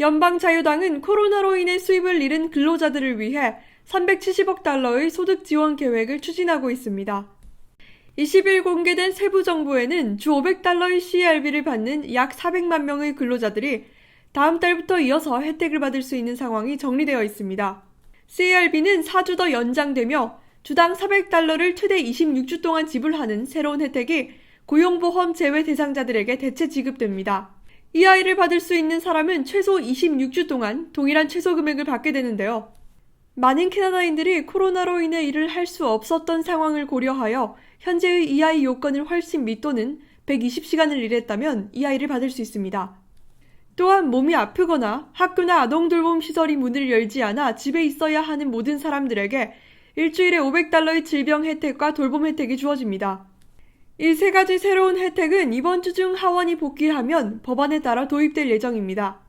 연방자유당은 코로나로 인해 수입을 잃은 근로자들을 위해 370억 달러의 소득 지원 계획을 추진하고 있습니다. 20일 공개된 세부 정보에는 주 500달러의 CRB를 받는 약 400만 명의 근로자들이 다음 달부터 이어서 혜택을 받을 수 있는 상황이 정리되어 있습니다. CRB는 4주 더 연장되며 주당 400달러를 최대 26주 동안 지불하는 새로운 혜택이 고용보험 제외 대상자들에게 대체 지급됩니다. 이 아이를 받을 수 있는 사람은 최소 26주 동안 동일한 최소 금액을 받게 되는데요. 많은 캐나다인들이 코로나로 인해 일을 할 수 없었던 상황을 고려하여 현재의 이 아이 요건을 훨씬 밑도는 120시간을 일했다면 이 아이를 받을 수 있습니다. 또한 몸이 아프거나 학교나 아동 돌봄 시설이 문을 열지 않아 집에 있어야 하는 모든 사람들에게 일주일에 500달러의 질병 혜택과 돌봄 혜택이 주어집니다. 이 세 가지 새로운 혜택은 이번 주 중 하원이 복귀하면 법안에 따라 도입될 예정입니다.